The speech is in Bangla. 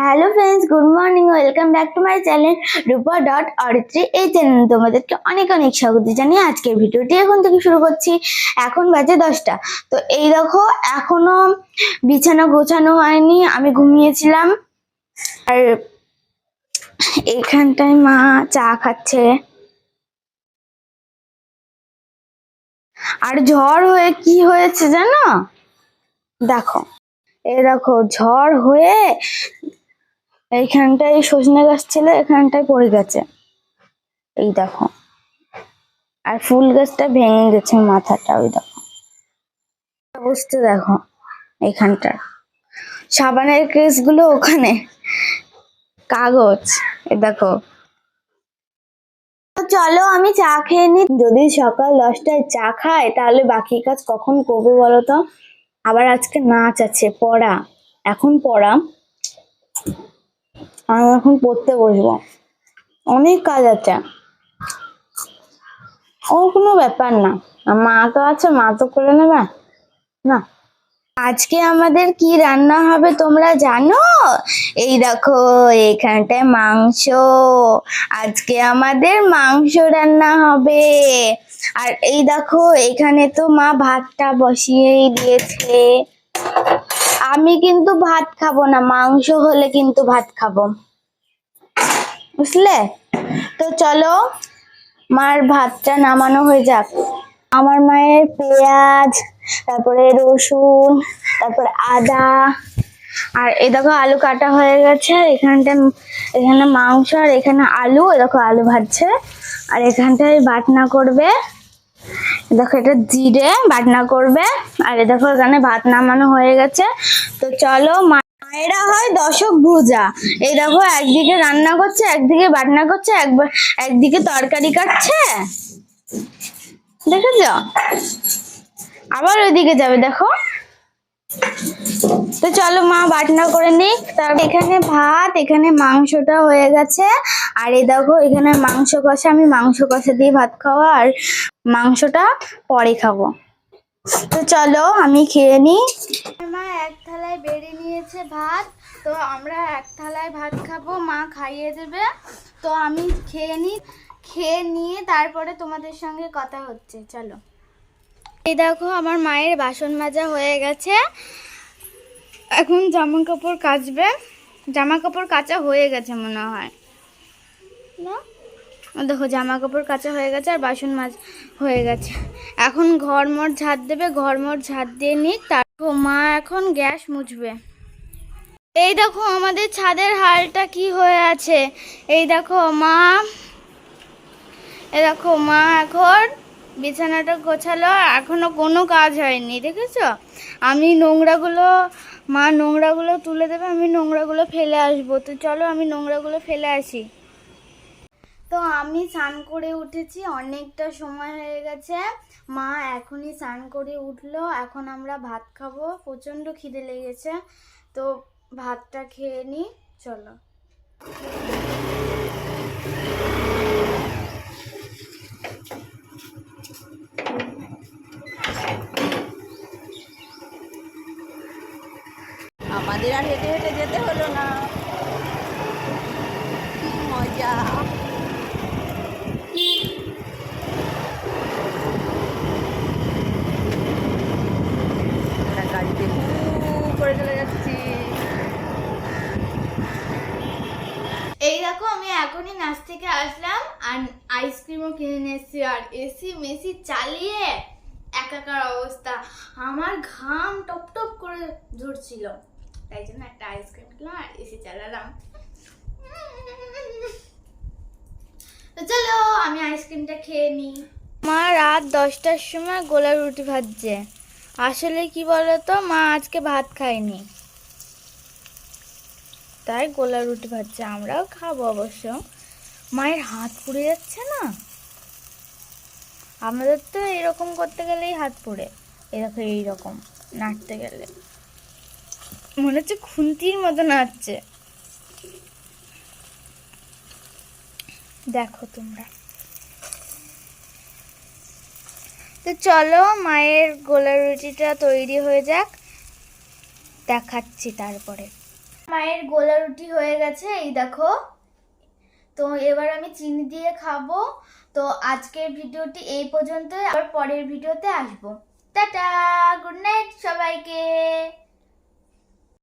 Hello friends, good morning, welcome back to my channel Rupa dot Aritri এই চ্যানেল তোমাদেরকে অনেক অনেক স্বাগত জানিয়ে আজকের ভিডিওটি এখন থেকে শুরু করছি। এখন বাজে দশটা। তো এই দেখো, এখনও বিছানা গোছানো হয়নি, আমি ঘুমিয়েছিলাম। আর এইখানটায় মা চা খাচ্ছে। আর ঝড় হয়ে কি হয়েছে জানো? দেখো, এই দেখো, ঝড় হয়ে এইখানটায় সজনে গাছ ছিল এখানটায় পড়ে গেছে। এই দেখো, আর ফুল গাছটা ভেঙে গেছে মাথাটা, ওই দেখো। অবস্থা দেখো এখানটার সাবানের কেসগুলো ওখানে। কাগজ এ দেখো। চলো, আমি চা খেয়ে নি। যদি সকাল দশটায় চা খাই তাহলে বাকি কাজ কখন করব বলো তো? আবার আজকে নাচ আছে, পড়া। এখন পড়া। আমি এখন পড়তে বসবো। অনেক কাজ আছে। ও কোনো ব্যাপার না। মা তো আছে, মা তো করে নেবে। না। আজকে আমাদের কি রান্না হবে তোমরা জানো? এই দেখো, এখানটায় মাংস। আজকে আমাদের মাংস রান্না হবে। আর এই দেখো, এখানে তো মা ভাতটা বসিয়েই দিয়েছে। আমি কিন্তু ভাত খাব না, মাংস হলে কিন্তু ভাত খাব। বুঝলে? তো চলো, মার ভাতটা নামানো হয়ে যাক। আমার মায়ের পেঁয়াজ তারপরে রসুন, তারপরে আদা, আর এ দেখো আলু কাটা হয়ে গেছে। এখানটা, এখানে মাংস আর এখানে আলু এ দেখো আলু ভাজছে। আর এখানটায় বাটনা করবে। দেখো এটা জিরে বাটনা করবে। আর এ দেখো এখানে ভাত নামানো হয়ে গেছে। তো চলো মায়েরা হয় দশক ভুজা। এই দেখো একদিকে রান্না করছে, একদিকে বাটনা করছে, একবার একদিকে তরকারি কাটছে। দেখেছ? আবার ওইদিকে যাবে, দেখো। তো চলো মা, বাটনা করে নিক তারপর এখানে ভাত, এখানে মাংসটা হয়ে গেছে। আর এই দেখো, এখানে মাংস কষা, আমি মাংস কষা দিয়ে ভাত খাওয়া আর মাংসটা পরে খাব। তো চলো, আমি খেয়ে নিই। মা, এক থালায় বেড়ে নিয়েছে ভাত। তো আমরা এক থালায় ভাত খাব, মা খাইয়ে দেবে। তো আমি খেয়ে নিই, খেয়ে নিয়ে তারপরে তোমাদের সঙ্গে কথা হচ্ছে, চলো। এই দেখো, আমার মায়ের বাসন মাজা হয়ে গেছে। এখন জামা কাপড় কাচবে। জামা কাপড় কাচা হয়ে গেছে মনে হয়। দেখো, জামা কাপড় কাচা হয়ে গেছে আর বাসন মাজ হয়ে গেছে। এখন ঘর মর ঝাড় দেবে, ঘর মর ঝাড় দিয়ে নিক, তারপর মা এখন গ্যাস মুছবে। এই দেখো, আমাদের ছাদের হালটা কি হয়ে আছে? এই দেখো মা, এই দেখো মা এখন বিছানাটা গোছালো, এখনও কোনো কাজ হয়নি, দেখেছ? আমি নোংরাগুলো, মা নোংরাগুলো তুলে দেবে, আমি নোংরাগুলো ফেলে আসব। তো চলো, আমি নোংরাগুলো ফেলে আসি। তো আমি স্নান করে উঠেছি, অনেকটা সময় হয়ে গেছে। মা এখনই স্নান করে উঠল, এখন আমরা ভাত খাব। প্রচণ্ড খিদে লেগেছে, তো ভাতটা খেয়ে নিই, চলো। আমাদের আর হেঁটে হেঁটে যেতে হলো না। কি মজা। গাড়িতে এই আমি এখনই নাচ থেকে আসলাম আর আইসক্রিমও কিনে আর এসি মেসি চালিয়ে একাকার অবস্থা। আমার ঘাম টপ টপ করে ঝরছিল তাই জন্য একটা আইসক্রিম কিনলাম আর এসি চালালাম। তো চলো, আমি আইসক্রিমটা খেয়ে নিই। মা রাত দশটার সময় গোলা রুটি ভাজছে। আসলে কি বলতো, মা আজকে ভাত খায়নি। তাই গোলা রুটি ভাজছে, আমরাও খাব অবশ্য। মায়ের হাত পুড়ে যাচ্ছে না? আমাদের তো এরকম করতে গেলেই হাত পুড়ে। এরকম এইরকম নাড়তে গেলে। মনে হচ্ছে খুন্তির মতো নাচছে। দেখো তোমরা। তো চলো মায়ের গোলা রুটিটা তৈরি হয়ে যাক। দেখাচ্ছি তারপরে। মায়ের গোলা রুটি হয়ে গেছে, এই দেখো। তো এবার আমি চিনি দিয়ে খাব। তো আজকের ভিডিওটি এই পর্যন্তই, আবার পরের ভিডিওতে আসব। টাটা, গুড নাইট সবাইকে।